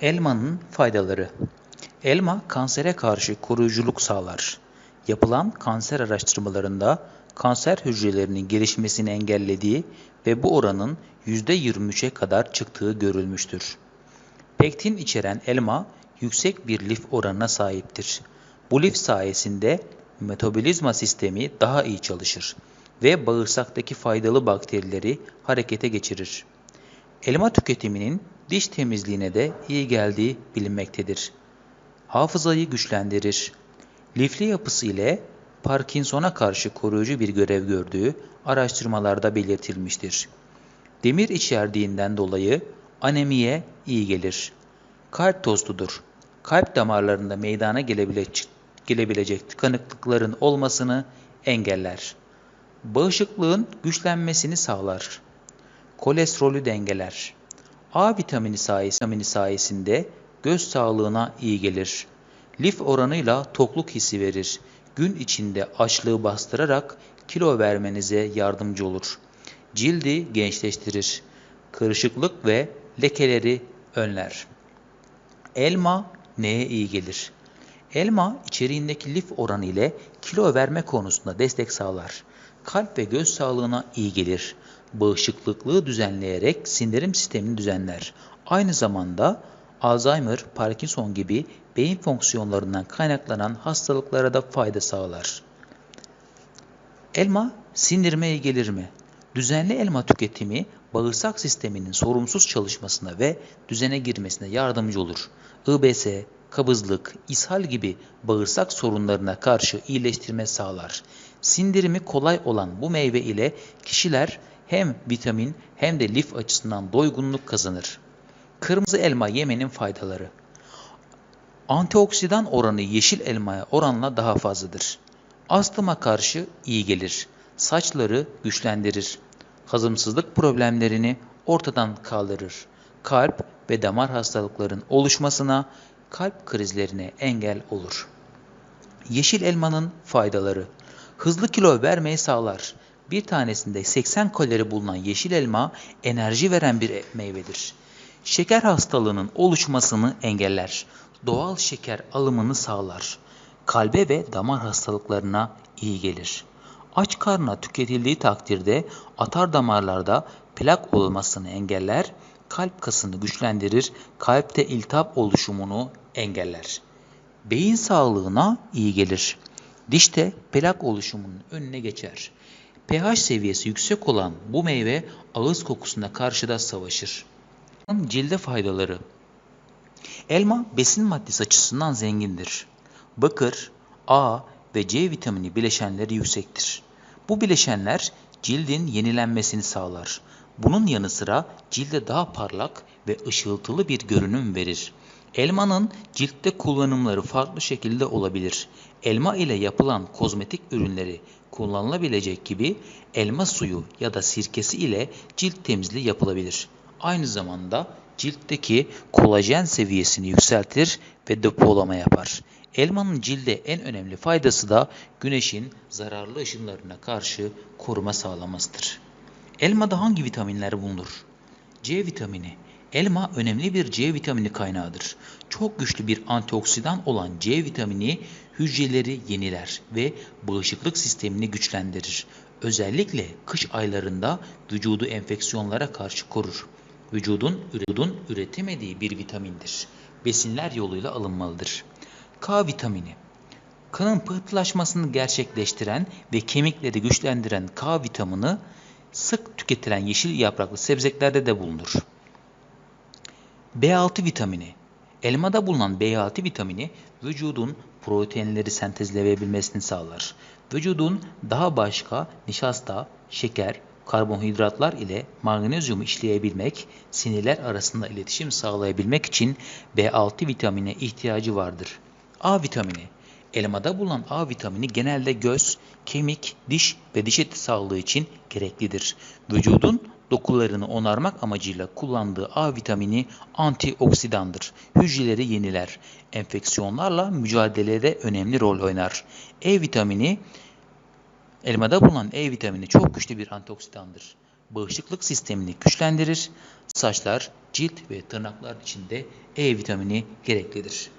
Elmanın faydaları Elma kansere karşı koruyuculuk sağlar. Yapılan kanser araştırmalarında kanser hücrelerinin gelişmesini engellediği ve bu oranın %23'e kadar çıktığı görülmüştür. Pektin içeren elma yüksek bir lif oranına sahiptir. Bu lif sayesinde metabolizma sistemi daha iyi çalışır ve bağırsaktaki faydalı bakterileri harekete geçirir. Elma tüketiminin diş temizliğine de iyi geldiği bilinmektedir. Hafızayı güçlendirir. Lifli yapısı ile Parkinson'a karşı koruyucu bir görev gördüğü araştırmalarda belirtilmiştir. Demir içerdiğinden dolayı anemiye iyi gelir. Kalp tostudur. Kalp damarlarında meydana gelebilecek, gelebilecek tıkanıklıkların olmasını engeller. Bağışıklığın güçlenmesini sağlar. Kolesterolü dengeler. A vitamini sayesinde, sayesinde göz sağlığına iyi gelir. Lif oranıyla tokluk hissi verir. Gün içinde açlığı bastırarak kilo vermenize yardımcı olur. Cildi gençleştirir. Kırışıklık ve lekeleri önler. Elma neye iyi gelir? Elma içeriğindeki lif oranı ile kilo verme konusunda destek sağlar. Kalp ve göz sağlığına iyi gelir. Bağışıklıklığı düzenleyerek sindirim sistemini düzenler. Aynı zamanda Alzheimer, Parkinson gibi beyin fonksiyonlarından kaynaklanan hastalıklara da fayda sağlar. Elma sindirime iyi gelir mi? Düzenli elma tüketimi bağırsak sisteminin sorumsuz çalışmasına ve düzene girmesine yardımcı olur. IBS, kabızlık, ishal gibi bağırsak sorunlarına karşı iyileştirme sağlar. Sindirimi kolay olan bu meyve ile kişiler hem vitamin hem de lif açısından doygunluk kazanır. Kırmızı elma yemenin faydaları. Antioksidan oranı yeşil elmaya oranla daha fazladır. Astıma karşı iyi gelir. Saçları güçlendirir. Hazımsızlık problemlerini ortadan kaldırır. Kalp ve damar hastalıkların oluşmasına, kalp krizlerine engel olur. Yeşil elmanın faydaları. Hızlı kilo vermeyi sağlar. Bir tanesinde 80 kalori bulunan yeşil elma enerji veren bir meyvedir. Şeker hastalığının oluşmasını engeller. Doğal şeker alımını sağlar. Kalbe ve damar hastalıklarına iyi gelir. Aç karnına tüketildiği takdirde atar damarlarda plak olmasını engeller, kalp kasını güçlendirir, kalpte iltihap oluşumunu engeller. Beyin sağlığına iyi gelir. Dişte plak oluşumunun önüne geçer. pH seviyesi yüksek olan bu meyve ağız kokusuna karşı da savaşır. Cilde faydaları Elma besin maddesi açısından zengindir. Bakır, A ve C vitamini bileşenleri yüksektir. Bu bileşenler cildin yenilenmesini sağlar. Bunun yanı sıra cilde daha parlak ve ışıltılı bir görünüm verir. Elmanın ciltte kullanımları farklı şekilde olabilir. Elma ile yapılan kozmetik ürünleri kullanılabilecek gibi elma suyu ya da sirkesi ile cilt temizliği yapılabilir. Aynı zamanda ciltteki kolajen seviyesini yükseltir ve depolama yapar. Elmanın cilde en önemli faydası da güneşin zararlı ışınlarına karşı koruma sağlamasıdır. Elmada hangi vitaminler bulunur? C vitamini. Elma önemli bir C vitamini kaynağıdır. Çok güçlü bir antioksidan olan C vitamini hücreleri yeniler ve bağışıklık sistemini güçlendirir. Özellikle kış aylarında vücudu enfeksiyonlara karşı korur. Vücudun, vücudun üretemediği bir vitamindir. Besinler yoluyla alınmalıdır. K vitamini Kanın pıhtılaşmasını gerçekleştiren ve kemikleri güçlendiren K vitamini sık tüketilen yeşil yapraklı sebzelerde de bulunur. B6 vitamini Elmada bulunan B6 vitamini vücudun proteinleri sentezleyebilmesini sağlar. Vücudun daha başka nişasta, şeker, karbonhidratlar ile magnezyumu işleyebilmek, sinirler arasında iletişim sağlayabilmek için B6 vitamine ihtiyacı vardır. A vitamini Elmada bulunan A vitamini genelde göz, kemik, diş ve diş eti sağlığı için gereklidir. Vücudun dokularını onarmak amacıyla kullandığı A vitamini antioksidandır. Hücreleri yeniler. Enfeksiyonlarla mücadelede önemli rol oynar. E vitamini Elmada bulunan E vitamini çok güçlü bir antioksidandır. Bağışıklık sistemini güçlendirir, saçlar, cilt ve tırnaklar için de E vitamini gereklidir.